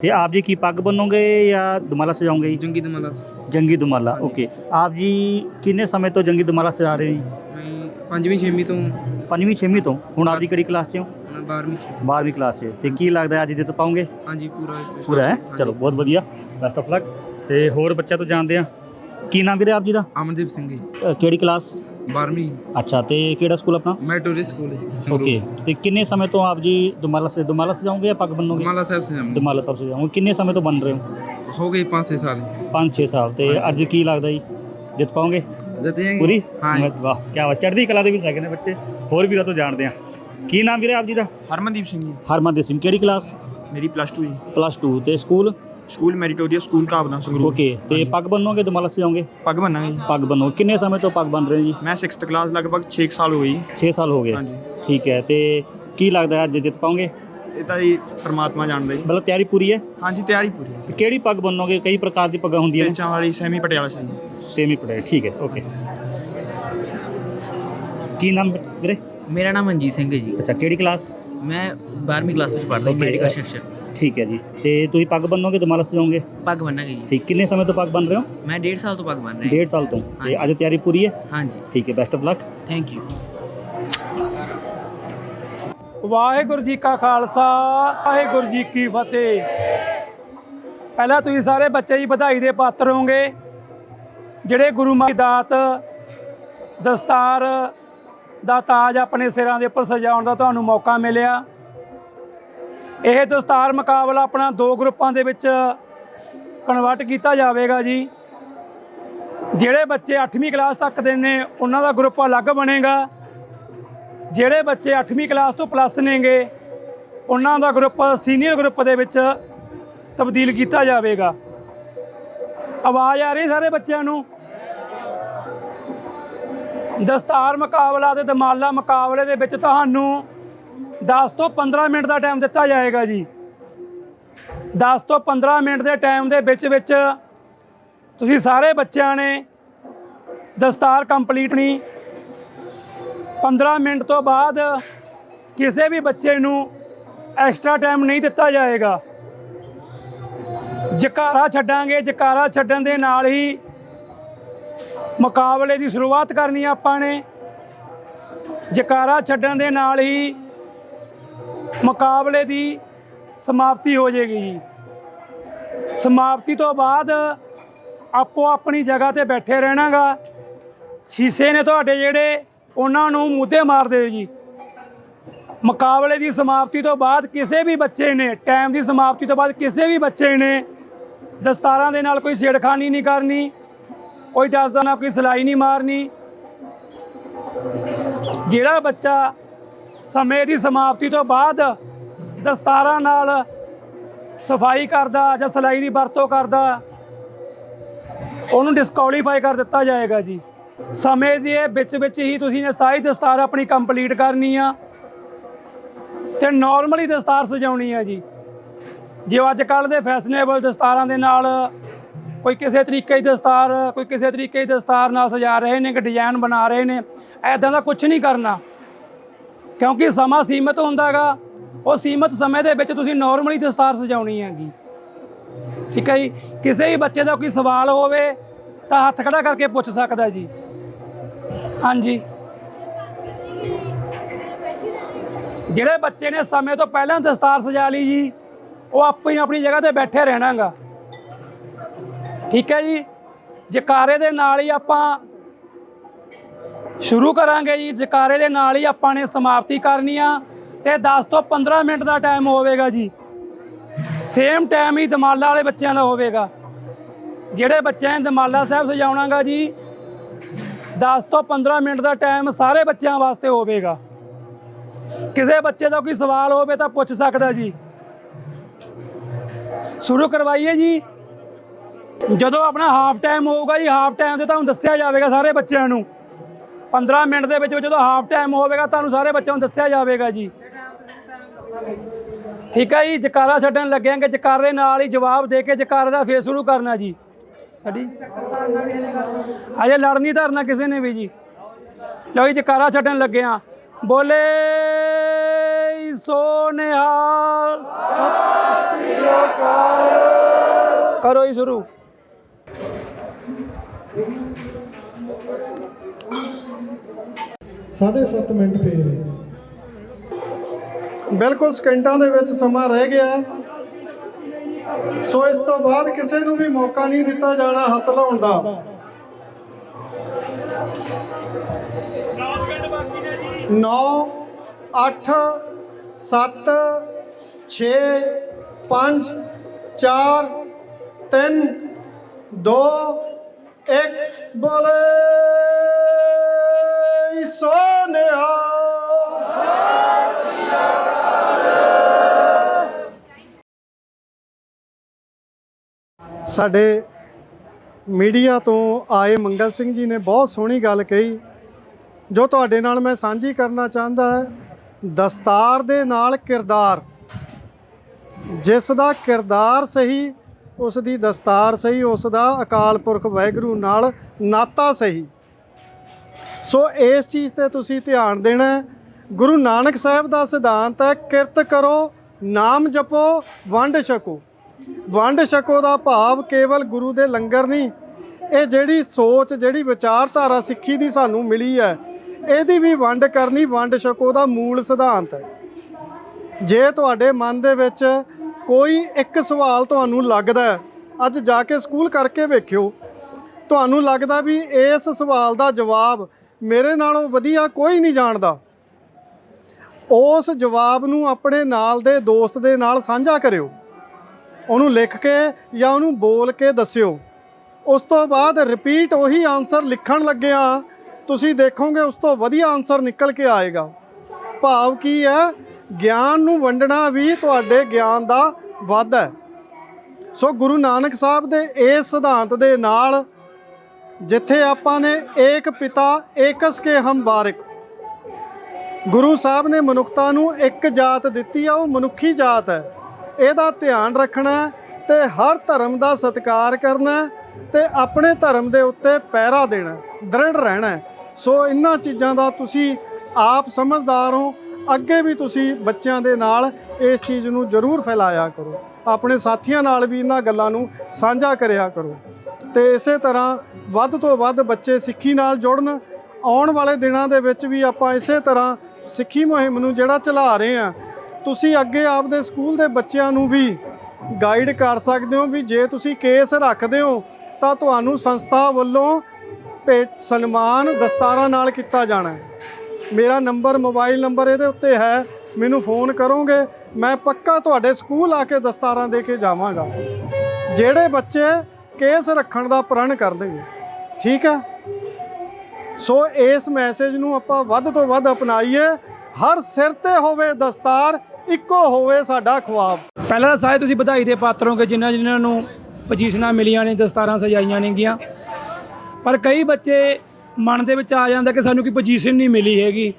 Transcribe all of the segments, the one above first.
ਤੇ ਆਪ ਜੀ ਕੀ ਪੱਗ ਬੰਨੋਗੇ ਜਾਂ ਦੁਮਾਲਾ ਸਜਾਓਗੇ ਜੀ? ਜੰਗੀ ਦਮਾਲਾ ਜੰਗੀ ਦੁਮਾਲਾ ਓਕੇ ਆਪ ਜੀ ਕਿੰਨੇ ਸਮੇਂ ਤੋਂ ਜੰਗੀ ਦੁਮਾਲਾ ਸਜਾ ਰਹੇ ਜੀ? ਮੈਂ ਪੰਜਵੀਂ ਛੇਵੀਂ ਤੋਂ ਪੰਜਵੀਂ ਛੇਵੀਂ ਤੋਂ? ਹੁਣ ਆਪ ਜੀ ਕਿਹੜੀ ਕਲਾਸ 'ਚ ਹੋ? ਮੈਂ 12ਵੀਂ ਚ। 12ਵੀਂ ਕਲਾਸ 'ਚ। ਤੇ ਕੀ ਲੱਗਦਾ ਅੱਜ ਜਿੱਤ ਪਾਉਂਗੇ ਹਾਂਜੀ ਪੂਰਾ ਵਿਸ਼ਵਾਸ ਪੂਰਾ ਹੈ? ਹਾਂਜੀ। ਚਲੋ ਬਹੁਤ ਵਧੀਆ। ਬੈਸਟ ਆਫ ਲੱਕ ਤੇ ਹੋਰ ਬੱਚਿਆਂ ਤੋਂ ਜਾਣਦੇ ਆ ਕੀ ਨਾਮ ਵੀਰੇ ਆਪ ਜੀ ਦਾ? ਅਮਨਦੀਪ ਸਿੰਘ ਜੀ। ਅ, ਕਿਹੜੀ ਕਲਾਸ? 12ਵੀਂ ਅੱਛਾ ਤੇ ਕਿਹੜਾ ਸਕੂਲ ਆਪਣਾ? ਮੈਟੋਰੀ ਸਕੂਲ ਹੈ। ਓਕੇ ਤੇ ਕਿੰਨੇ ਸਮੇਂ ਤੋਂ ਆਪ ਜੀ ਦੁਮਾਲਾ ਸੇ ਦੁਮਾਲਾ ਸਜਾਓਗੇ ਜਾਂ ਪੱਗ ਬੰਨੋਗੇ? ਦਮਾਲਾ ਸਾਹਿਬ ਸੇ ਜੰਮ ਦੁਮਾਲਾ ਸਭ ਸਜਾਓਗੇ ਕਿੰਨੇ ਸਮੇਂ ਤੋਂ ਬਣ ਰਹੇ ਹੋ? ਹੋ ਗਏ 5-6 ਸਾਲ। 5-6 ਸਾਲ ਤੇ ਅੱਜ ਕੀ ਲੱਗਦਾ ਜੀ? ਜਿੱਤ ਪਾਓਗੇ? ਜਤੇ ਹੈਗੇ ਪੂਰੀ? ਹਾਂ। ਵਾਹ ਕੀ ਬਾਤ। ਚੜ੍ਹਦੀ ਕਲਾ ਦੇ ਵਿੱਚ ਹੈਗੇ ਨੇ ਬੱਚੇ। ਹੋਰ ਵੀਰਾਂ ਤੋਂ ਜਾਣਦੇ ਆ ਕੀ ਨਾਮ ਵੀਰੇ ਆਪ ਜੀ ਦਾ? ਹਰਮਨਦੀਪ ਸਿੰਘ ਜੀ। ਹਰਮਨਦੀਪ ਸਿੰਘ ਕਿਹੜੀ ਕਲਾਸ? ਮੇਰੀ ਪਲੱਸ 2 ਜੀ। ਪਲੱਸ 2 ਤੇ ਸਕੂਲ? ਸਕੂਲ ਮੈਰੀਟੋਰੀਅਸ ਸਕੂਲ ਕਾਬਲਾ ਸੰਗਰੂਰ ਓਕੇ ਤੇ ਪੱਗ ਬੰਨੋਗੇ ਦੁਮਾਲਾ ਸਜਾਓਗੇ ਪੱਗ ਬੰਨਾਂਗੇ ਜੀ। ਪੱਗ ਬੰਨੋ। ਕਿੰਨੇ ਸਮੇਂ ਤੋਂ ਪੱਗ ਬੰਨ ਰਹੇ ਹੋ ਜੀ? ਮੈਂ 6th ਕਲਾਸ ਲਗਭਗ 6 ਸਾਲ ਹੋਈ 6 ਸਾਲ ਹੋ ਗਏ। ਹਾਂਜੀ। ਠੀਕ ਹੈ ਤੇ ਕੀ ਲੱਗਦਾ ਹੈ ਅੱਜ ਜਿੱਤ ਪਾਓਗੇ? ਇਹ ਤਾਂ ਜੀ ਪਰਮਾਤਮਾ ਜਾਣਦਾ ਜੀ। ਮਤਲਬ ਤਿਆਰੀ ਪੂਰੀ ਹੈ? ਹਾਂਜੀ ਤਿਆਰੀ ਪੂਰੀ ਹੈ ਤੇ ਕਿਹੜੀ ਪੱਗ ਬੰਨੋਗੇ? ਕਈ ਪ੍ਰਕਾਰ ਦੀ ਪੱਗਾਂ ਹੁੰਦੀਆਂ ਨੇ। ਪੇਚਾਂ ਵਾਲੀ ਸੈਮੀ ਪਟਿਆਲਾ ਸ਼ਾਹੀ। ਸੇਮੀ ਪੜਾਈ ਠੀਕ ਹੈ ਓਕੇ ਕੀ ਨਾਮ ਵੀਰੇ? ਮੇਰਾ ਨਾਮ ਮਨਜੀਤ ਸਿੰਘ ਹੈ ਜੀ। ਅੱਛਾ ਕਿਹੜੀ ਕਲਾਸ ਮੈਂ 12ਵੀਂ ਕਲਾਸ ਵਿੱਚ ਪੜ੍ਹਦਾ ਮੈਡੀਕਲ ਸੈਕਸ਼ਨ ਠੀਕ ਹੈ ਜੀ। ਤੇ ਤੁਸੀਂ ਪੱਗ ਬੰਨੋਗੇ ਦੁਮਾਲਾ ਸਜਾਓਗੇ? ਪੱਗ ਬੰਨਾਂਗੇ ਜੀ। ਠੀਕ ਕਿੰਨੇ ਸਮੇਂ ਤੋਂ ਪੱਗ ਬੰਨ ਰਹੇ ਹੋ? ਮੈਂ 1.5 ਸਾਲ ਤੋਂ ਪੱਗ ਬੰਨ ਰਿਹਾ। ਡੇਢ ਸਾਲ ਤੋਂ। ਤੇ ਅੱਜ ਤਿਆਰੀ ਪੂਰੀ ਹੈ? ਹਾਂਜੀ। ਠੀਕ ਹੈ best of luck thank you Waheguru ji ਕਾ ਖਾਲਸਾ ਵਾਹਿਗੁਰੂ ਜੀ ਕੀ ਫਤਿਹ। ਪਹਿਲਾਂ ਤੁਸੀਂ ਸਾਰੇ ਬੱਚੇ ਜੀ ਵਧਾਈ ਦੇ ਪਾਤਰ ਹੋਵੋਗੇ। ਜਿਹੜੇ ਗੁਰੂ ਮਾਂ ਦੀ ਦਾਤ ਦਸਤਾਰ ਦਾ ਤਾਜ ਆਪਣੇ ਸਿਰਾਂ ਦੇ ਉੱਪਰ ਸਜਾਉਣ ਦਾ ਤੁਹਾਨੂੰ ਮੌਕਾ ਮਿਲਿਆ। ਇਹ ਦਸਤਾਰ ਮੁਕਾਬਲਾ ਆਪਣਾ ਦੋ ਗਰੁੱਪਾਂ ਦੇ ਵਿੱਚ ਕਨਵਰਟ ਕੀਤਾ ਜਾਵੇਗਾ ਜੀ। ਜਿਹੜੇ ਬੱਚੇ 8ਵੀਂ ਕਲਾਸ ਤੱਕ ਦੇ ਨੇ, ਉਹਨਾਂ ਦਾ ਗਰੁੱਪ ਅਲੱਗ ਬਣੇਗਾ। ਜਿਹੜੇ ਬੱਚੇ 8ਵੀਂ ਕਲਾਸ ਤੋਂ ਪਲੱਸ ਨੇਗੇ, ਉਹਨਾਂ ਦਾ ਗਰੁੱਪ ਸੀਨੀਅਰ ਗਰੁੱਪ ਦੇ ਵਿੱਚ ਤਬਦੀਲ ਕੀਤਾ ਜਾਵੇਗਾ। ਆਵਾਜ਼ ਆ ਰਹੀ ਸਾਰੇ ਬੱਚਿਆਂ ਨੂੰ? ਦਸਤਾਰ ਮੁਕਾਬਲਾ ਤੇ ਦਮਾਲਾ ਮੁਕਾਬਲੇ ਦੇ ਵਿੱਚ ਤੁਹਾਨੂੰ 10 ਤੋਂ 15 ਮਿੰਟ ਦਾ ਟਾਈਮ ਦਿੱਤਾ ਜਾਏਗਾ ਜੀ। 10 ਤੋਂ 15 ਮਿੰਟ ਦੇ ਟਾਈਮ ਦੇ ਵਿੱਚ ਵਿੱਚ ਤੁਸੀਂ ਸਾਰੇ ਬੱਚਿਆਂ ਨੇ ਦਸਤਾਰ ਕੰਪਲੀਟ ਨਹੀਂ 15 ਮਿੰਟ ਤੋਂ ਬਾਅਦ ਕਿਸੇ ਵੀ ਬੱਚੇ ਨੂੰ ਐਕਸਟਰਾ ਟਾਈਮ ਨਹੀਂ ਦਿੱਤਾ ਜਾਏਗਾ। ਜਕਾਰਾ ਛੱਡਾਂਗੇ। ਜਕਾਰਾ ਛੱਡਣ ਦੇ ਨਾਲ ਹੀ ਮੁਕਾਬਲੇ ਦੀ ਸ਼ੁਰੂਆਤ ਕਰਨੀ ਆਪਾਂ ਨੇ। ਜਕਾਰਾ ਛੱਡਣ ਦੇ ਨਾਲ ਹੀ ਮੁਕਾਬਲੇ ਦੀ ਸਮਾਪਤੀ ਹੋ ਜਾਏਗੀ ਜੀ। ਸਮਾਪਤੀ ਤੋਂ ਬਾਅਦ ਆਪੋ ਆਪਣੀ ਜਗ੍ਹਾ ਤੇ ਬੈਠੇ ਰਹਿਣਾਗਾ। ਸ਼ੀਸ਼ੇ ਨੇ ਤੁਹਾਡੇ ਜਿਹੜੇ, ਉਹਨਾਂ ਨੂੰ ਮੁੱਦੇ ਮਾਰ ਦਿਓ ਜੀ। ਮੁਕਾਬਲੇ ਦੀ ਸਮਾਪਤੀ ਤੋਂ ਬਾਅਦ ਕਿਸੇ ਵੀ ਬੱਚੇ ਨੇ ਟਾਈਮ ਦੀ ਸਮਾਪਤੀ ਤੋਂ ਬਾਅਦ ਕਿਸੇ ਵੀ ਬੱਚੇ ਨੇ ਦਸਤਾਰਾਂ ਦੇ ਨਾਲ ਕੋਈ ਛੇੜਖਾਨੀ ਨਹੀਂ ਕਰਨੀ, ਕੋਈ ਡਰਦਾ ਨਾ ਕੋਈ ਸਲਾਈ ਨਹੀਂ ਮਾਰਨੀ। ਜਿਹੜਾ ਬੱਚਾ ਸਮੇਂ ਦੀ ਸਮਾਪਤੀ ਤੋਂ ਬਾਅਦ ਦਸਤਾਰਾਂ ਨਾਲ ਸਫ਼ਾਈ ਕਰਦਾ ਜਾਂ ਸਲਾਈ ਦੀ ਵਰਤੋਂ ਕਰਦਾ, ਉਹਨੂੰ ਡਿਸਕੁਆਲੀਫਾਈ ਕਰ ਦਿੱਤਾ ਜਾਏਗਾ ਜੀ। ਸਮੇਂ ਦੇ ਵਿੱਚ ਵਿੱਚ ਹੀ ਤੁਸੀਂ ਨੇ ਸਾਰੀ ਦਸਤਾਰ ਆਪਣੀ ਕੰਪਲੀਟ ਕਰਨੀ ਆ ਤੇ ਨਾਰਮਲੀ ਦਸਤਾਰ ਸਜਾਉਣੀ ਆ ਜੀ। ਜੇ ਅੱਜ ਕੱਲ ਦੇ ਫੈਸ਼ਨੇਬਲ ਦਸਤਾਰਾਂ ਦੇ ਨਾਲ ਕੋਈ ਕਿਸੇ ਤਰੀਕੇ ਦੀ ਦਸਤਾਰ, ਕੋਈ ਕਿਸੇ ਤਰੀਕੇ ਦੀ ਦਸਤਾਰ ਨਾਲ ਸਜਾ ਰਹੇ ਨੇ ਕਿ ਡਿਜ਼ਾਈਨ ਬਣਾ ਰਹੇ ਨੇ, ਐਦਾਂ ਦਾ ਕੁਝ ਨਹੀਂ ਕਰਨਾ। ਕਿਉਂਕਿ ਸਮਾਂ ਸੀਮਿਤ ਹੁੰਦਾਗਾ ਉਹ ਸੀਮਿਤ ਸਮੇਂ ਦੇ ਵਿੱਚ ਤੁਸੀਂ ਨਾਰਮਲੀ ਦਸਤਾਰ ਸਜਾਉਣੀ ਹੈਗੀ। ਠੀਕ ਹੈ ਜੀ? ਕਿਸੇ ਵੀ ਬੱਚੇ ਦਾ ਕੋਈ ਸਵਾਲ ਹੋਵੇ ਤਾਂ ਹੱਥ ਖੜਾ ਕਰਕੇ ਪੁੱਛ ਸਕਦਾ ਜੀ। ਹਾਂਜੀ। ਜਿਹੜੇ ਬੱਚੇ ਨੇ ਸਮੇਂ ਤੋਂ ਪਹਿਲਾਂ ਦਸਤਾਰ ਸਜਾ ਲਈ ਜੀ, ਉਹ ਆਪੇ ਹੀ ਆਪਣੀ ਜਗ੍ਹਾ ਤੇ ਬੈਠੇ ਰਹਿਣਾਗਾ ਠੀਕ ਹੈ ਜੀ? ਜਕਾਰੇ ਦੇ ਨਾਲ ਹੀ ਆਪਾਂ ਸ਼ੁਰੂ ਕਰਾਂਗੇ ਜੀ, ਜਕਾਰੇ ਦੇ ਨਾਲ ਹੀ ਆਪਾਂ ਨੇ ਸਮਾਪਤੀ ਕਰਨੀ ਆ ਤੇ 10 ਤੋਂ 15 ਮਿੰਟ ਦਾ ਟਾਈਮ ਹੋਵੇਗਾ ਜੀ। ਸੇਮ ਟਾਈਮ ਹੀ ਦਮਾਲਾ ਵਾਲੇ ਬੱਚਿਆਂ ਦਾ ਹੋਵੇਗਾ। ਜਿਹੜੇ ਬੱਚਿਆਂ ਨੇ ਦਮਾਲਾ ਸਾਹਿਬ ਸਜਾਉਣਾਗਾ ਜੀ 10 ਤੋਂ 15 ਮਿੰਟ ਦਾ ਟਾਈਮ ਸਾਰੇ ਬੱਚਿਆਂ ਵਾਸਤੇ ਹੋਵੇਗਾ। ਕਿਸੇ ਬੱਚੇ ਦਾ ਕੋਈ ਸਵਾਲ ਹੋਵੇ ਤਾਂ ਪੁੱਛ ਸਕਦਾ ਜੀ। ਸ਼ੁਰੂ ਕਰਵਾਈਏ ਜੀ। ਜਦੋਂ ਆਪਣਾ ਹਾਫ ਟਾਈਮ ਹੋਊਗਾ ਜੀ ਹਾਫ ਟਾਈਮ ਤੇ ਤੁਹਾਨੂੰ ਦੱਸਿਆ ਜਾਵੇਗਾ ਸਾਰੇ ਬੱਚਿਆਂ ਨੂੰ। 15 ਮਿੰਟ ਦੇ ਵਿੱਚ ਜਦੋਂ ਹਾਫ ਟਾਈਮ ਹੋਵੇਗਾ, ਤੁਹਾਨੂੰ ਸਾਰੇ ਬੱਚਿਆਂ ਨੂੰ ਦੱਸਿਆ ਜਾਵੇਗਾ ਜੀ। ਠੀਕ ਹੈ ਜੀ, ਜਕਾਰਾ ਛੱਡਣ ਲੱਗਿਆਂਗੇ ਜਕਾਰੇ ਦੇ ਨਾਲ ਹੀ ਜਵਾਬ ਦੇ ਕੇ ਜਕਾਰੇ ਦਾ ਫੇਰ ਸ਼ੁਰੂ ਕਰਨਾ ਜੀ। ਸਾਡੀ ਅਜੇ ਲੜ ਨਹੀਂ ਧਰਨਾ ਕਿਸੇ ਨੇ ਵੀ ਜੀ। ਲਓ ਜੀ, ਜਕਾਰਾ ਛੱਡਣ ਲੱਗਿਆ ਬੋਲੇ ਜੀ ਸੋ ਨਿਹਾਲ ਕਰੋ ਜੀ ਸ਼ੁਰੂ। ਸਾਢੇ ਸੱਤ ਮਿੰਟ ਪਏ ਨੇ ਬਿਲਕੁਲ ਸਕਿੰਟਾਂ ਦੇ ਵਿੱਚ ਸਮਾਂ ਰਹਿ ਗਿਆ ਸੋ ਇਸ ਤੋਂ ਬਾਅਦ ਕਿਸੇ ਨੂੰ ਵੀ ਮੌਕਾ ਨਹੀਂ ਦਿੱਤਾ ਜਾਣਾ ਹੱਥ ਲਾਉਣ ਦਾ। 9 8 7 6 5 4 3 2 1 ਬੋਲੇ! ਸੋਨਿਆ ਸਾਡੇ ਮੀਡੀਆ ਤੋਂ ਆਏ ਮੰਗਲ ਸਿੰਘ ਜੀ ਨੇ ਬਹੁਤ ਸੋਹਣੀ ਗੱਲ ਕਹੀ, ਜੋ ਤੁਹਾਡੇ ਨਾਲ ਮੈਂ ਸਾਂਝੀ ਕਰਨਾ ਚਾਹੁੰਦਾ ਹੈ। ਦਸਤਾਰ ਦੇ ਨਾਲ ਕਿਰਦਾਰ। ਜਿਸ ਦਾ ਕਿਰਦਾਰ ਸਹੀ, ਉਸ ਦੀ ਦਸਤਾਰ ਸਹੀ, ਉਸ ਦਾ ਅਕਾਲ ਪੁਰਖ ਵਾਹਿਗੁਰੂ ਨਾਲ ਨਾਤਾ ਸਹੀ। ਸੋ ਇਸ ਚੀਜ਼ ਤੇ ਤੁਸੀਂ ਧਿਆਨ ਦੇਣਾ ਹੈ। ਗੁਰੂ ਨਾਨਕ ਸਾਹਿਬ ਦਾ ਸਿਧਾਂਤ ਹੈ, ਕਿਰਤ ਕਰੋ, ਨਾਮ ਜਪੋ, ਵੰਡ ਛਕੋ ਵੰਡ ਛਕੋ ਦਾ ਭਾਵ ਕੇਵਲ ਗੁਰੂ ਦੇ ਲੰਗਰ ਨਹੀਂ, ਇਹ ਜਿਹੜੀ ਸੋਚ, ਜਿਹੜੀ ਵਿਚਾਰਧਾਰਾ ਸਿੱਖੀ ਦੀ ਸਾਨੂੰ ਮਿਲੀ ਹੈ, ਇਹਦੀ ਵੀ ਵੰਡ ਕਰਨੀ, ਵੰਡ ਛਕੋ ਦਾ ਮੂਲ ਸਿਧਾਂਤ ਹੈ ਜੇ ਤੁਹਾਡੇ ਮਨ ਦੇ ਵਿੱਚ ਕੋਈ ਇੱਕ ਸਵਾਲ ਤੁਹਾਨੂੰ ਲੱਗਦਾ ਅੱਜ ਜਾ ਕੇ ਸਕੂਲ ਕਰਕੇ ਵੇਖਿਓ, ਤੁਹਾਨੂੰ ਲੱਗਦਾ ਵੀ ਇਸ ਸਵਾਲ ਦਾ ਜਵਾਬ ਮੇਰੇ ਨਾਲੋਂ ਵਧੀਆ ਕੋਈ ਨਹੀਂ ਜਾਣਦਾ। ਉਸ ਜਵਾਬ ਨੂੰ ਆਪਣੇ ਨਾਲ ਦੇ ਦੋਸਤ ਦੇ ਨਾਲ ਸਾਂਝਾ ਕਰਿਓ। ਉਹਨੂੰ ਲਿਖ ਕੇ ਜਾਂ ਉਹਨੂੰ ਬੋਲ ਕੇ ਦੱਸਿਓ। ਉਸ ਤੋਂ ਬਾਅਦ ਰਿਪੀਟ ਉਹੀ ਆਨਸਰ ਲਿਖਣ ਲੱਗਿਆ ਤੁਸੀਂ ਦੇਖੋਗੇ ਉਸ ਤੋਂ ਵਧੀਆ ਆਨਸਰ ਨਿਕਲ ਕੇ ਆਏਗਾ। ਭਾਵ ਕੀ ਹੈ? ਗਿਆਨ ਨੂੰ ਵੰਡਣਾ ਵੀ ਤੁਹਾਡੇ ਗਿਆਨ ਦਾ ਵਾਧਾ ਹੈ। ਸੋ ਗੁਰੂ ਨਾਨਕ ਸਾਹਿਬ ਦੇ ਇਸ ਸਿਧਾਂਤ ਦੇ ਨਾਲ ਜਿੱਥੇ ਆਪਾਂ ਨੇ ਏਕ ਪਿਤਾ, ਏਕਸ ਕੇ ਹਮ ਬਾਰਿਕ। ਗੁਰੂ ਸਾਹਿਬ ਨੇ ਮਨੁੱਖਤਾ ਨੂੰ ਇੱਕ ਜਾਤ ਦਿੱਤੀ ਆ, ਉਹ ਮਨੁੱਖੀ ਜਾਤ ਹੈ। ਇਹਦਾ ਧਿਆਨ ਰੱਖਣਾ ਹੈ ਤੇ ਹਰ ਧਰਮ ਦਾ ਸਤਿਕਾਰ ਕਰਨਾ ਹੈ ਤੇ ਆਪਣੇ ਧਰਮ ਦੇ ਉੱਤੇ ਪਹਿਰਾ ਦੇਣਾ ਦ੍ਰਿੜ ਰਹਿਣਾ ਸੋ ਇਹਨਾਂ ਚੀਜ਼ਾਂ ਦਾ ਤੁਸੀਂ ਆਪ ਸਮਝਦਾਰ ਹੋ, ਅੱਗੇ ਵੀ ਤੁਸੀਂ ਬੱਚਿਆਂ ਦੇ ਨਾਲ ਇਸ ਚੀਜ਼ ਨੂੰ ਜ਼ਰੂਰ ਫੈਲਾਇਆ ਕਰੋ। ਆਪਣੇ ਸਾਥੀਆਂ ਨਾਲ ਵੀ ਇਹਨਾਂ ਗੱਲਾਂ ਨੂੰ ਸਾਂਝਾ ਕਰਿਆ ਕਰੋ। ਤੇ ਇਸੇ ਤਰ੍ਹਾਂ ਵੱਧ ਤੋਂ ਵੱਧ ਬੱਚੇ ਸਿੱਖੀ ਨਾਲ ਜੁੜਨ, ਆਉਣ ਵਾਲੇ ਦਿਨਾਂ ਦੇ ਵਿੱਚ ਵੀ ਆਪਾਂ ਇਸੇ ਤਰ੍ਹਾਂ ਸਿੱਖੀ ਮੁਹਿੰਮ ਨੂੰ ਜਿਹੜਾ ਚਲਾ ਰਹੇ ਆ ਤੁਸੀਂ ਅੱਗੇ ਆਪਦੇ ਸਕੂਲ ਦੇ ਬੱਚਿਆਂ ਨੂੰ ਵੀ ਗਾਈਡ ਕਰ ਸਕਦੇ ਹੋ ਵੀ ਜੇ ਤੁਸੀਂ ਕੇਸ ਰੱਖਦੇ ਹੋ, ਤਾਂ ਤੁਹਾਨੂੰ ਸੰਸਥਾ ਵੱਲੋਂ ਭੇਟ ਸਨਮਾਨ ਦਸਤਾਰਾਂ ਨਾਲ ਕੀਤਾ ਜਾਣਾ ਹੈ। ਮੇਰਾ ਨੰਬਰ, ਮੋਬਾਈਲ ਨੰਬਰ ਇਹਦੇ ਉੱਤੇ ਹੈ, ਮੈਨੂੰ ਫੋਨ ਕਰੋਗੇ, ਮੈਂ ਪੱਕਾ ਤੁਹਾਡੇ ਸਕੂਲ ਆ ਕੇ ਦਸਤਾਰਾਂ ਦੇ ਕੇ ਜਾਵਾਂਗਾ। ਜਿਹੜੇ ਬੱਚੇ ਕੇਸ ਰੱਖਣ ਦਾ ਪ੍ਰਣ ਕਰ ਦੇਣਗੇ ਠੀਕ ਹੈ ਸੋ ਇਸ ਮੈਸੇਜ ਨੂੰ ਆਪਾਂ ਵੱਧ ਤੋਂ ਵੱਧ ਅਪਣਾਈਏ। ਹਰ ਸਿਰ ਤੇ ਹੋਵੇ ਦਸਤਾਰ, ਇੱਕੋ ਹੋਵੇ ਸਾਡਾ ਖੁਆਬ। ਪਹਿਲਾਂ ਤਾਂ ਸਾਰੇ ਤੁਸੀਂ ਵਧਾਈ ਦੇ ਪਾਤਰ ਹੋਗੇ ਜਿਨ੍ਹਾਂ ਜਿਨ੍ਹਾਂ ਨੂੰ ਪੋਜੀਸ਼ਨਾਂ ਮਿਲੀਆਂ ਨੇ, ਦਸਤਾਰਾਂ ਸਜਾਈਆਂ ਨੇਗੀਆਂ ਪਰ ਕਈ ਬੱਚੇ ਮਨ ਦੇ ਵਿੱਚ ਆ ਜਾਂਦਾ ਕਿ ਸਾਨੂੰ ਕੋਈ ਪੋਜੀਸ਼ਨ ਨਹੀਂ ਮਿਲੀ ਹੈਗੀ।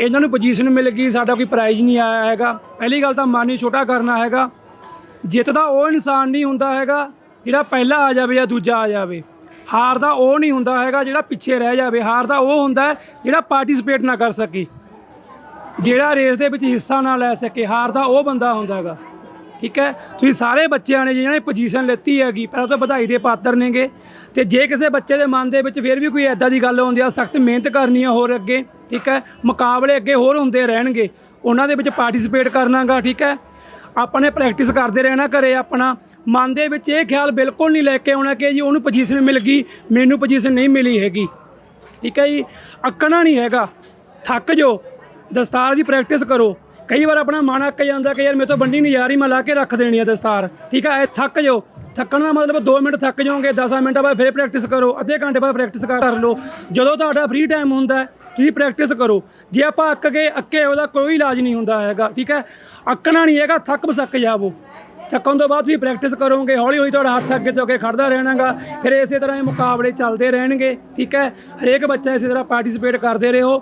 ਇਹਨਾਂ ਨੂੰ ਪੋਜੀਸ਼ਨ ਮਿਲ ਗਈ, ਸਾਡਾ ਕੋਈ ਪ੍ਰਾਈਜ਼ ਨਹੀਂ ਆਇਆ ਹੈਗਾ। ਪਹਿਲੀ ਗੱਲ ਤਾਂ ਮਨ ਹੀ ਛੋਟਾ ਕਰਨਾ ਹੈਗਾ। ਜਿੱਤਦਾ ਉਹ ਇਨਸਾਨ ਨਹੀਂ ਹੁੰਦਾ ਹੈਗਾ ਜਿਹੜਾ ਪਹਿਲਾ ਆ ਜਾਵੇ ਜਾਂ ਦੂਜਾ ਆ ਜਾਵੇ। ਹਾਰ ਦਾ ਉਹ ਨਹੀਂ ਹੁੰਦਾ ਹੈਗਾ ਜਿਹੜਾ ਪਿੱਛੇ ਰਹਿ ਜਾਵੇ। ਹਾਰ ਦਾ ਉਹ ਹੁੰਦਾ ਜਿਹੜਾ ਪਾਰਟਿਸਿਪੇਟ ਨਾ ਕਰ ਸਕੀ। ਜਿਹੜਾ ਰੇਸ ਦੇ ਵਿੱਚ ਹਿੱਸਾ ਨਾ ਲੈ ਸਕੇ, ਹਾਰ ਦਾ ਉਹ ਬੰਦਾ ਹੁੰਦਾ ਹੈਗਾ। ਠੀਕ ਹੈ? ਤੁਸੀਂ ਸਾਰੇ ਬੱਚਿਆਂ ਨੇ ਜਿਹਨਾਂ ਨੇ ਪੋਜੀਸ਼ਨ ਲੈਤੀ ਹੈਗੀ, ਪਹਿਲਾਂ ਤਾਂ ਵਧਾਈ ਦੇ ਪਾਤਰ ਨੇਗੇ। ਤੇ ਜੇ ਕਿਸੇ ਬੱਚੇ ਦੇ ਮਨ ਦੇ ਵਿੱਚ ਫਿਰ ਵੀ ਕੋਈ ਐਦਾਂ ਦੀ ਗੱਲ ਆਉਂਦੀ ਆ, ਸਖਤ ਮਿਹਨਤ ਕਰਨੀ ਆ ਹੋਰ ਅੱਗੇ, ਠੀਕ ਹੈ? ਮੁਕਾਬਲੇ ਅੱਗੇ ਹੋਰ ਹੁੰਦੇ ਰਹਿਣਗੇ। ਉਹਨਾਂ ਦੇ ਵਿੱਚ ਪਾਰਟਿਸਿਪੇਟ ਕਰਨਾਗਾ ਠੀਕ ਹੈ? ਆਪਾਂ ਨੇ ਪ੍ਰੈਕਟਿਸ ਕਰਦੇ ਰਹਿਣਾ ਘਰੇ ਆਪਣਾ। ਮਨ ਦੇ ਵਿੱਚ ਇਹ ਖਿਆਲ ਬਿਲਕੁਲ ਨਹੀਂ ਲੈ ਕੇ ਆਉਣਾ ਕਿ ਜੀ ਉਹਨੂੰ ਪੋਜੀਸ਼ਨ ਮਿਲ ਗਈ, ਮੈਨੂੰ ਪੋਜੀਸ਼ਨ ਨਹੀਂ ਮਿਲੀ ਹੈਗੀ। ਠੀਕ ਹੈ ਜੀ? ਅੱਕਣਾ ਨਹੀਂ ਹੈਗਾ। ਥੱਕ ਜੋ ਦਸਤਾਰ ਦੀ ਪ੍ਰੈਕਟਿਸ ਕਰੋ। ਕਈ ਵਾਰ ਆਪਣਾ ਮਨ ਅੱਕ ਜਾਂਦਾ ਕਿ ਯਾਰ ਮੇਰੇ ਤੋਂ ਬੰਡੀ ਨਹੀਂ ਜਾ ਰਹੀ, ਮੈਂ ਲਾ ਕੇ ਰੱਖ ਦੇਣੀ ਹੈ ਦਸਤਾਰ। ਠੀਕ ਹੈ? ਇਹ ਥੱਕ ਜੋ ਥੱਕਣ ਦਾ ਮਤਲਬ 2 ਮਿੰਟ ਥੱਕ ਜਾਓਗੇ 10 ਮਿੰਟਾਂ ਬਾਅਦ ਫਿਰ ਪ੍ਰੈਕਟਿਸ ਕਰੋ, ਅੱਧੇ ਘੰਟੇ ਬਾਅਦ ਪ੍ਰੈਕਟਿਸ ਕਰ ਲਓ। ਜਦੋਂ ਤੁਹਾਡਾ ਫ੍ਰੀ ਟਾਈਮ ਹੁੰਦਾ, ਤੁਸੀਂ ਪ੍ਰੈਕਟਿਸ ਕਰੋ। ਜੇ ਆਪਾਂ ਅੱਕ ਗਏ, ਅੱਕੇ ਉਹਦਾ ਕੋਈ ਇਲਾਜ ਨਹੀਂ ਹੁੰਦਾ ਹੈਗਾ। ਠੀਕ ਹੈ? ਅੱਕਣਾ ਨਹੀਂ ਹੈਗਾ ਥੱਕ ਬਸੱਕ ਜਾਵੋ। ਚੱਕਣ ਤੋਂ ਬਾਅਦ ਤੁਸੀਂ ਪ੍ਰੈਕਟਿਸ ਕਰੋਗੇ, ਹੌਲੀ ਹੌਲੀ ਤੁਹਾਡਾ ਹੱਥ ਅੱਗੇ ਤੋਂ ਅੱਗੇ ਖੜਦਾ ਰਹਿਣਾਗਾ। ਫਿਰ ਇਸੇ ਤਰ੍ਹਾਂ ਇਹ ਮੁਕਾਬਲੇ ਚੱਲਦੇ ਰਹਿਣਗੇ, ਠੀਕ ਹੈ? ਹਰੇਕ ਬੱਚਾ ਇਸੇ ਤਰ੍ਹਾਂ ਪਾਰਟਿਸਿਪੇਟ ਕਰਦੇ ਰਹੋ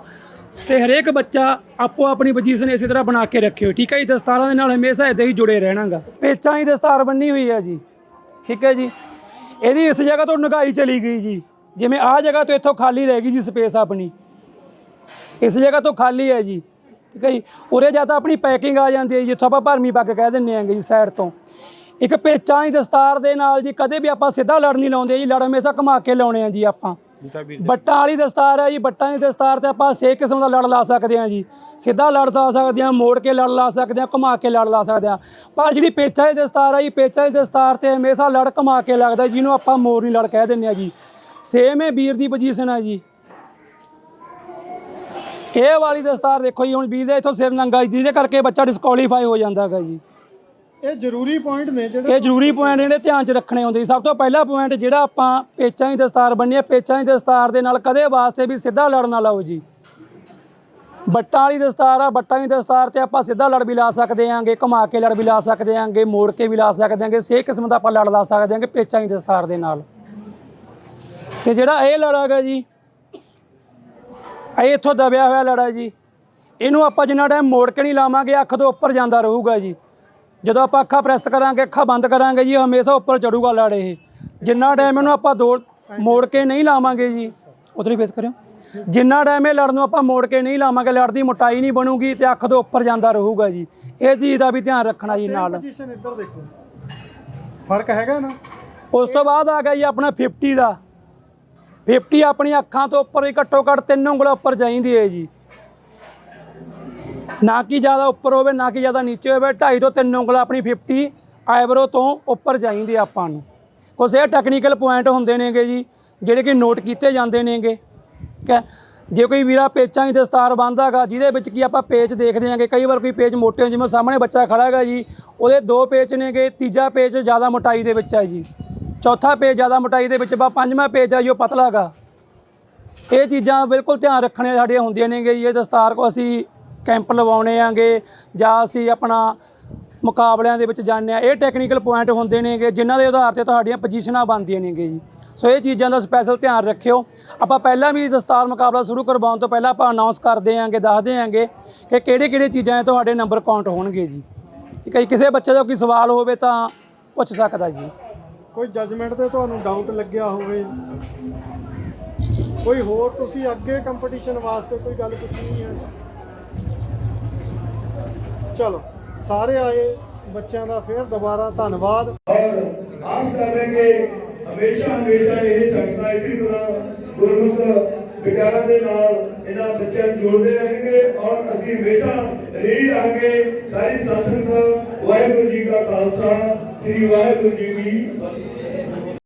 ਤੇ ਹਰੇਕ ਬੱਚਾ ਆਪੋ ਆਪਣੀ ਪੋਜੀਸ਼ਨ ਇਸੇ ਤਰ੍ਹਾਂ ਬਣਾ ਕੇ ਰੱਖਿਓ, ਠੀਕ ਹੈ ਜੀ? ਦਸਤਾਰਾਂ ਦੇ ਨਾਲ ਹਮੇਸ਼ਾ ਇਦਾਂ ਹੀ ਜੁੜੇ ਰਹਿਣਾਗਾ। ਪੇਚਾਂ ਹੀ ਦਸਤਾਰ ਬੰਨੀ ਹੋਈ ਹੈ ਜੀ, ਠੀਕ ਹੈ ਜੀ? ਇਹਦੀ ਇਸ ਜਗ੍ਹਾ ਤੋਂ ਨਗਾਈ ਚਲੀ ਗਈ ਜੀ। ਜਿਵੇਂ ਆਹ ਜਗ੍ਹਾ ਤੋਂ ਇੱਥੋਂ ਖਾਲੀ ਰਹਿ ਗਈ ਜੀ ਸਪੇਸ ਆਪਣੀ। ਇਸ ਜਗ੍ਹਾ ਤੋਂ ਖਾਲੀ ਹੈ ਜੀ। ਠੀਕ ਹੈ ਜੀ? ਉਰੇ ਜਾਂ ਤਾਂ ਆਪਣੀ ਪੈਕਿੰਗ ਆ ਜਾਂਦੀ ਹੈ ਜਿੱਥੋਂ ਆਪਾਂ ਭਰਮੀ ਪੱਗ ਕਹਿ ਦਿੰਨੇ ਆਂਗੇ ਜੀ ਸਾਈਡ ਤੋਂ। ਇੱਕ ਪੇਚਾਂ ਦੀ ਦਸਤਾਰ ਦੇ ਨਾਲ ਜੀ ਕਦੇ ਵੀ ਆਪਾਂ ਸਿੱਧਾ ਲੜ ਨਹੀਂ ਲਾਉਂਦੇ ਜੀ ਲੜ ਹਮੇਸ਼ਾ ਘੁਮਾ ਕੇ ਲਾਉਣੇ ਆ ਜੀ ਆਪਾਂ। ਬੱਟਾਂ ਵਾਲੀ ਦਸਤਾਰ ਹੈ ਜੀ ਬੱਟਾਂ ਦੀ ਦਸਤਾਰ ਤੇ ਆਪਾਂ ਛੇ ਕਿਸਮ ਦਾ ਲੜ ਲਾ ਸਕਦੇ ਹਾਂ ਜੀ। ਸਿੱਧਾ ਲੜ ਲਾ ਸਕਦੇ ਹਾਂ ਮੋੜ ਕੇ ਲੜ ਲਾ ਸਕਦੇ ਹਾਂ ਘੁਮਾ ਕੇ ਲੜ ਲਾ ਸਕਦੇ ਹਾਂ। ਪਰ ਜਿਹੜੀ ਪੇਚਾ ਦੀ ਦਸਤਾਰ ਹੈ ਜੀ ਪੇਚਾ ਦੀ ਦਸਤਾਰ ਤੇ ਹਮੇਸ਼ਾ ਲੜ ਘੁਮਾ ਕੇ ਲੱਗਦਾ ਜਿਹਨੂੰ ਆਪਾਂ ਮੋਰਨੀ ਲੜ ਕਹਿ ਦਿੰਦੇ ਆ ਜੀ। ਸੇਮ ਹੈ ਵੀਰ ਦੀ ਪੋਜੀਸ਼ਨ ਹੈ ਜੀ। ਇਹ ਵਾਲੀ ਦਸਤਾਰ ਦੇਖੋ ਜੀ ਹੁਣ ਵੀਰ ਦੇ ਇੱਥੋਂ ਸਿਰ ਨੰਗਾ ਜੀ, ਜਿਹਦੇ ਕਰਕੇ ਬੱਚਾ ਡਿਸਕੁਆਲੀਫਾਈ ਹੋ ਜਾਂਦਾ ਹੈਗਾ ਜੀ। ਇਹ ਜ਼ਰੂਰੀ ਪੁਆਇੰਟ ਨੇ ਜਿਹੜੇ ਇਹ ਜ਼ਰੂਰੀ ਪੁਆਇੰਟ ਜਿਹੜੇ ਧਿਆਨ 'ਚ ਰੱਖਣੇ ਹੁੰਦੇ ਜੀ। ਸਭ ਤੋਂ ਪਹਿਲਾ ਪੁਆਇੰਟ ਜਿਹੜਾ ਆਪਾਂ ਪੇਚਾਂ ਦੀ ਦਸਤਾਰ ਬੰਨੀ ਹੈ ਪੇਚਾਂ ਦੀ ਦਸਤਾਰ ਦੇ ਨਾਲ ਕਦੇ ਵਾਸਤੇ ਵੀ ਸਿੱਧਾ ਲੜ ਨਾ ਲਾਓ ਜੀ। ਬੱਟਾਂ ਵਾਲੀ ਦਸਤਾਰ ਆ ਬੱਟਾਂ ਦੀ ਦਸਤਾਰ ਤੇ ਆਪਾਂ ਸਿੱਧਾ ਲੜ ਵੀ ਲਾ ਸਕਦੇ ਆਂਗੇ ਘੁਮਾ ਕੇ ਲੜ ਵੀ ਲਾ ਸਕਦੇ ਆਂਗੇ ਮੋੜ ਕੇ ਵੀ ਲਾ ਸਕਦੇ ਆਂਗੇ ਸੇ ਕਿਸਮ ਦਾ ਆਪਾਂ ਲੜ ਲਾ ਸਕਦੇ ਆਂਗੇ ਪੇਚਾਂ ਦੀ ਦਸਤਾਰ ਦੇ ਨਾਲ। ਤੇ ਜਿਹੜਾ ਇਹ ਲੜ ਹੈਗਾ ਜੀ ਇਹ ਇੱਥੋਂ ਦਬਿਆ ਹੋਇਆ ਲੜਾ ਜੀ। ਇਹਨੂੰ ਆਪਾਂ ਜਿੰਨਾ ਟਾਈਮ ਮੋੜ ਕੇ ਨਹੀਂ ਲਾਵਾਂਗੇ ਅੱਖ ਤੋਂ ਉੱਪਰ ਜਾਂਦਾ ਰਹੂਗਾ ਜੀ। ਜਦੋਂ ਆਪਾਂ ਅੱਖਾਂ ਪ੍ਰੈਸ ਕਰਾਂਗੇ ਅੱਖਾਂ ਬੰਦ ਕਰਾਂਗੇ ਜੀ ਹਮੇਸ਼ਾ ਉੱਪਰ ਚੜੂਗਾ ਲੜ ਇਹ। ਜਿੰਨਾ ਟਾਈਮ ਇਹਨੂੰ ਆਪਾਂ ਦੋ ਮੋੜ ਕੇ ਨਹੀਂ ਲਾਵਾਂਗੇ ਜੀ ਉਧਰ ਹੀ ਫੇਸ ਕਰਿਓ। ਜਿੰਨਾ ਟਾਈਮ ਇਹ ਲੜ ਨੂੰ ਆਪਾਂ ਮੋੜ ਕੇ ਨਹੀਂ ਲਾਵਾਂਗੇ ਲੜ ਦੀ ਮੋਟਾਈ ਨਹੀਂ ਬਣੂਗੀ ਤੇ ਅੱਖ ਤੋਂ ਉੱਪਰ ਜਾਂਦਾ ਰਹੂਗਾ ਜੀ। ਇਹ ਚੀਜ਼ ਦਾ ਵੀ ਧਿਆਨ ਰੱਖਣਾ ਜੀ ਨਾਲ। ਪੋਜੀਸ਼ਨ ਇੱਧਰ ਦੇਖੋ। ਫ਼ਰਕ ਹੈਗਾ ਨਾ? ਉਸ ਤੋਂ ਬਾਅਦ ਆ ਗਿਆ ਜੀ ਆਪਣਾ 50 ਦਾ। 50 ਆਪਣੀ ਅੱਖਾਂ ਤੋਂ ਉੱਪਰ ਹੀ ਘੱਟੋ ਘੱਟ ਤਿੰਨ ਉਂਗਲਾਂ ਉੱਪਰ ਚਾਹੀਦੀ ਹੈ ਜੀ। ਨਾ ਕਿ ਜ਼ਿਆਦਾ ਉੱਪਰ ਹੋਵੇ, ਨਾ ਕਿ ਜ਼ਿਆਦਾ ਨੀਚੇ ਹੋਵੇ 2.5 ਤੋਂ ਤਿੰਨ ਉਂਗਲਾਂ ਆਪਣੀ 50 ਆਈਬਰੋ ਤੋਂ ਉੱਪਰ ਚਾਹੀਦੀ ਆਪਾਂ ਨੂੰ। ਕੁਛ ਇਹ ਟੈਕਨੀਕਲ ਪੁਆਇੰਟ ਹੁੰਦੇ ਨੇਗੇ ਜੀ, ਜਿਹੜੇ ਕਿ ਨੋਟ ਕੀਤੇ ਜਾਂਦੇ ਨੇਗੇ। ਠੀਕ ਹੈ? ਜੇ ਕੋਈ ਵੀਰਾ ਪੇਚਾਂ ਹੀ ਦਸਤਾਰ ਬੰਨ੍ਹਦਾਗਾ ਜਿਹਦੇ ਵਿੱਚ ਕੀ ਆਪਾਂ ਪੇਚ ਦੇਖਦੇ ਆਂਗੇ, ਕਈ ਵਾਰ ਕੋਈ ਪੇਚ ਮੋਟੇ ਹੁੰਦੇ ਜਿਵੇਂ ਸਾਹਮਣੇ ਬੱਚਾ ਖੜਾ ਹੈਗਾ ਜੀ, ਉਹਦੇ ਦੋ ਪੇਚ ਨੇਗੇ, ਤੀਜਾ ਪੇਚ ਜ਼ਿਆਦਾ ਮੋਟਾਈ ਦੇ ਵਿੱਚ ਹੈ ਜੀ। ਚੌਥਾ ਪੇਜ ਜ਼ਿਆਦਾ ਮੋਟਾਈ ਦੇ ਵਿੱਚ ਬਾ ਪੰਜਵਾਂ ਪੇਜ ਆ ਜੋ ਪਤਲਾ ਗਾ। ਇਹ ਚੀਜ਼ਾਂ ਬਿਲਕੁਲ ਧਿਆਨ ਰੱਖਣੇ ਸਾਡੀਆਂ ਹੁੰਦੀਆਂ ਨੇਗੇ ਜੀ, ਇਹ ਦਸਤਾਰ ਕੋ ਅਸੀਂ ਕੈਂਪ ਲਵਾਉਣੇ ਆਂਗੇ ਜਾਂ ਅਸੀਂ ਆਪਣਾ ਮੁਕਾਬਲਿਆਂ ਦੇ ਵਿੱਚ ਜਾਂਦੇ ਆ। ਇਹ ਟੈਕਨੀਕਲ ਪੁਆਇੰਟ ਹੁੰਦੇ ਨੇਗੇ ਜਿਨ੍ਹਾਂ ਦੇ ਆਧਾਰ ਤੇ ਤੁਹਾਡੀਆਂ ਪੋਜੀਸ਼ਨਾਂ ਬਣਦੀਆਂ ਨੇਗੇ ਜੀ। ਸੋ ਇਹ ਚੀਜ਼ਾਂ ਦਾ ਸਪੈਸ਼ਲ ਧਿਆਨ ਰੱਖਿਓ। ਆਪਾਂ ਪਹਿਲਾਂ ਵੀ ਦਸਤਾਰ ਮੁਕਾਬਲਾ ਸ਼ੁਰੂ ਕਰਵਾਉਣ ਤੋਂ ਪਹਿਲਾਂ ਆਪਾਂ ਅਨਾਉਂਸ ਕਰਦੇ ਆਂਗੇ, ਦੱਸਦੇ ਆਂਗੇ ਕਿ ਕਿਹੜੇ ਕਿਹੜੇ ਚੀਜ਼ਾਂ 'ਚ ਤੁਹਾਡੇ ਨੰਬਰ ਕਾਊਂਟ ਹੋਣਗੇ ਜੀ। ਠੀਕ ਹੈ ਕਿਸੇ ਬੱਚੇ ਦਾ ਕੋਈ ਸਵਾਲ ਹੋਵੇ ਤਾਂ ਪੁੱਛ ਸਕਦਾ ਜੀ। ਕੋਈ ਜਜਮੈਂਟ ਤੇ ਤੁਹਾਨੂੰ ਡਾਊਟ ਲੱਗਿਆ ਹੋਵੇ। ਕੋਈ ਹੋਰ ਤੁਸੀਂ ਅੱਗੇ ਕੰਪੀਟੀਸ਼ਨ ਵਾਸਤੇ ਕੋਈ ਗੱਲ ਪੁੱਛਣੀ ਹੈ? ਚਲੋ, ਸਾਰੇ ਆਏ, ਬੱਚਿਆਂ ਦਾ ਫਿਰ ਦੁਬਾਰਾ ਧੰਨਵਾਦ। ਆਸ ਕਰਾਂਗੇ ਹਮੇਸ਼ਾ ਹਮੇਸ਼ਾ ਇਹ ਸੰਗਤਾਂ ਇਸੇ ਤਰ੍ਹਾਂ ਗੁਰਮੁਖ ਵਿਚਾਰਾਂ ਦੇ ਨਾਲ ਇਹਨਾਂ ਬੱਚਿਆਂ ਨੂੰ ਜੋੜਦੇ ਰਹਿਣਗੇ ਔਰ ਅਸੀਂ ਹਮੇਸ਼ਾ ਰਹੀ ਰਹਾਂਗੇ। ਸਾਰੀ ਸਾਸਨ ਵਾਹਿਗੁਰੂ ਜੀ ਕਾ ਖਾਲਸਾ। ਸ੍ਰੀ ਵਾਹਿਗੁਰੂ ਜੀ ਕੀ